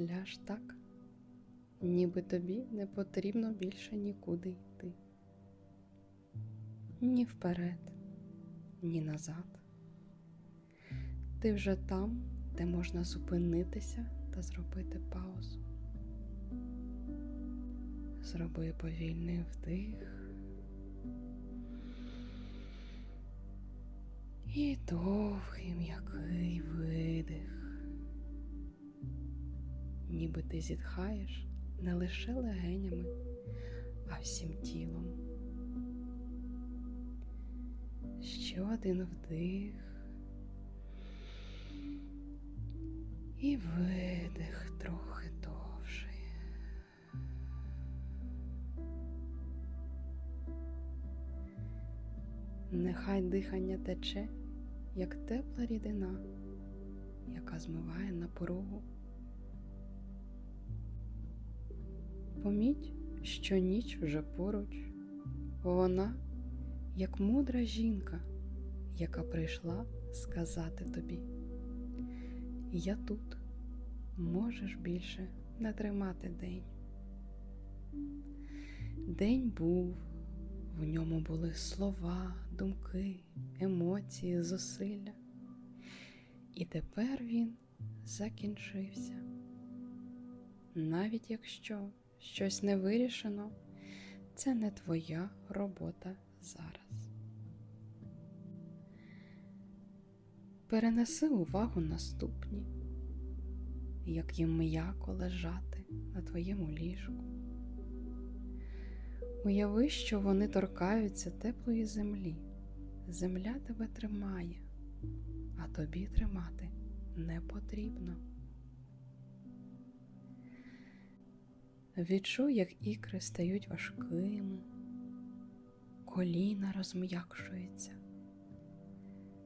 ляж так, ніби тобі не потрібно більше нікуди йти. Ні вперед, ні назад. Ти вже там, де можна зупинитися та зробити паузу. Зроби повільний вдих. І довгий м'який видих. Ніби ти зітхаєш не лише легенями, а всім тілом. Ще один вдих. І видих трохи довший. Нехай дихання тече, як тепла рідина, яка змиває напругу. Поміть, що ніч вже поруч, вона, як мудра жінка, яка прийшла сказати тобі. Я тут можеш більше не тримати день. День був, в ньому були слова, думки, емоції, зусилля. І тепер він закінчився. Навіть якщо щось не вирішено, це не твоя робота зараз. Перенеси увагу наступні, як їм м'яко лежати на твоєму ліжку. Уяви, що вони торкаються теплої землі. Земля тебе тримає, а тобі тримати не потрібно. Відчуй, як ікри стають важкими, коліна розм'якшуються,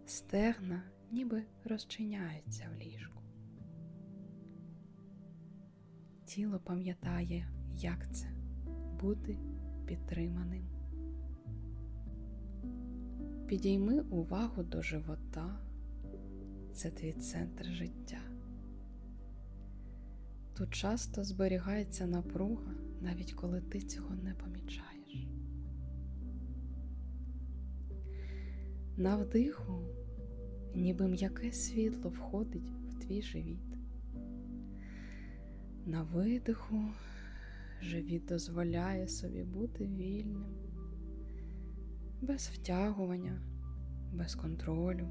стегна ніби розчиняються в ліжку. Тіло пам'ятає, як це бути підтриманим. Підійми увагу до живота, це твій центр життя. Тут часто зберігається напруга, навіть коли ти цього не помічаєш. На вдиху, ніби м'яке світло входить в твій живіт. На видиху живіт дозволяє собі бути вільним, без втягування, без контролю.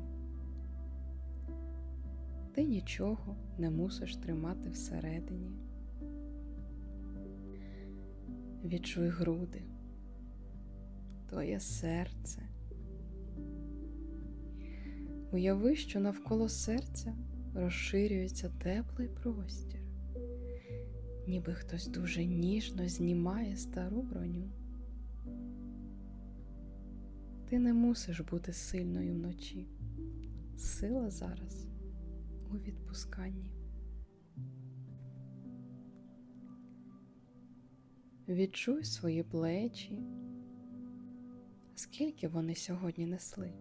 Ти нічого не мусиш тримати всередині. Відчуй груди, твоє серце. Уяви, що навколо серця розширюється теплий простір, ніби хтось дуже ніжно знімає стару броню. Ти не мусиш бути сильною вночі. Сила зараз у відпусканні. Відчуй свої плечі, скільки вони сьогодні несли.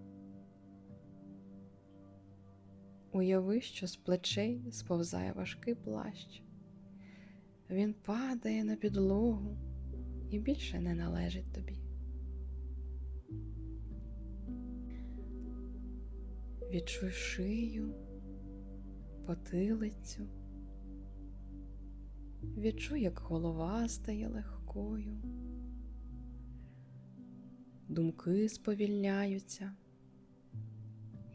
Уяви, що з плечей сповзає важкий плащ. Він падає на підлогу і більше не належить тобі. Відчуй шию, потилицю. Відчуй, як голова стає легкою, думки сповільняються,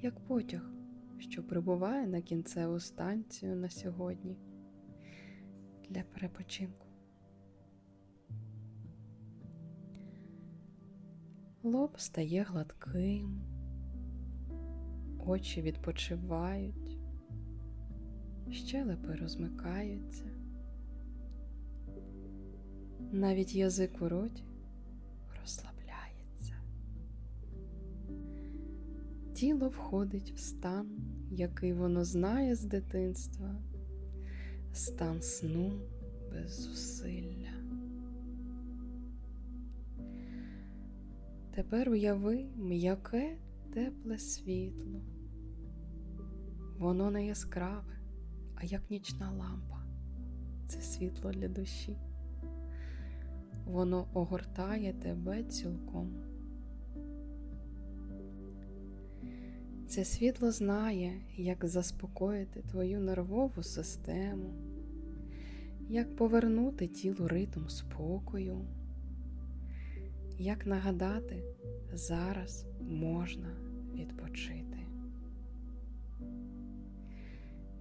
як потяг, що прибуває на кінцеву станцію на сьогодні для перепочинку. Лоб стає гладким, очі відпочивають, щелепи розмикаються, навіть язик у роті розслабляється. Тіло входить в стан, який воно знає з дитинства, стан сну без зусилля. Тепер уяви м'яке тепле світло. Воно не яскраве, а як нічна лампа. це світло для душі. Воно огортає тебе цілком. Це світло знає, як заспокоїти твою нервову систему, як повернути тілу ритм спокою, як нагадати, зараз можна відпочити.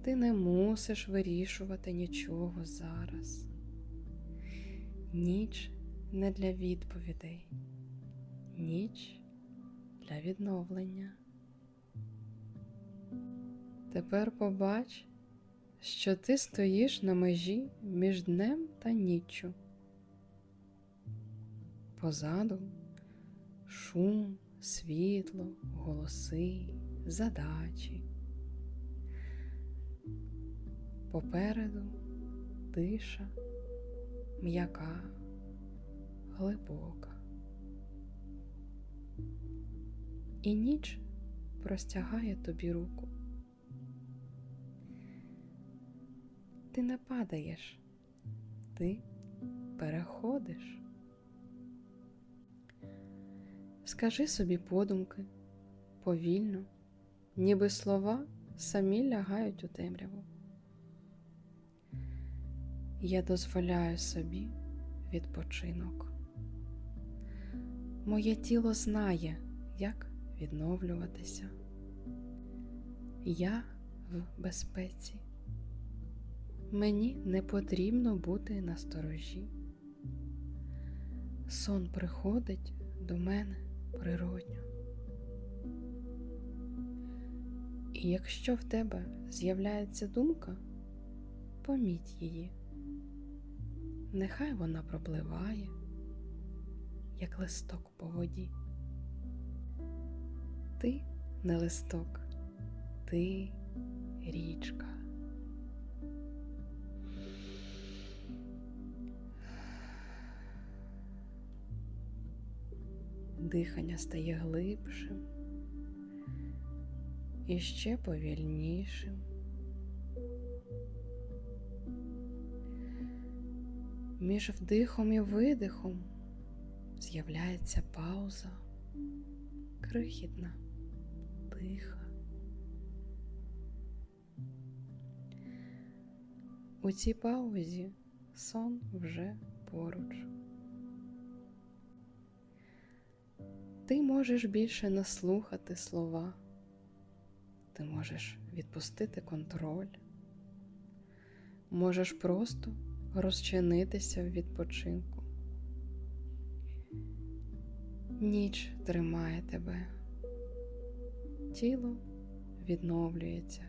Ти не мусиш вирішувати нічого зараз. Ніч не для відповідей, ніч для відновлення. Тепер побач, що ти стоїш на межі між днем та ніччю. Позаду шум, світло, голоси, задачі. Попереду тиша, м'яка, глибока. І ніч простягає тобі руку. Ти не падаєш, ти переходиш. Скажи собі подумки повільно, ніби слова самі лягають у темряву. Я дозволяю собі відпочинок. Моє тіло знає, як відновлюватися. Я в безпеці. Мені не потрібно бути на сторожі. Сон приходить до мене природньо. І якщо в тебе з'являється думка, поміть її. Нехай вона пропливає, як листок по воді. Ти не листок, ти річка. Дихання стає глибшим і ще повільнішим. Між вдихом і видихом з'являється пауза, крихітна, тиха. У цій паузі сон вже поруч. Ти можеш більше не слухати слова, ти можеш відпустити контроль, можеш просто розчинитися в відпочинку. Ніч тримає тебе, тіло відновлюється,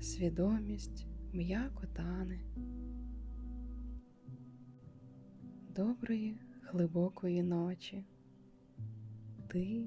свідомість м'яко тане. Доброї глибокої ночі. Ти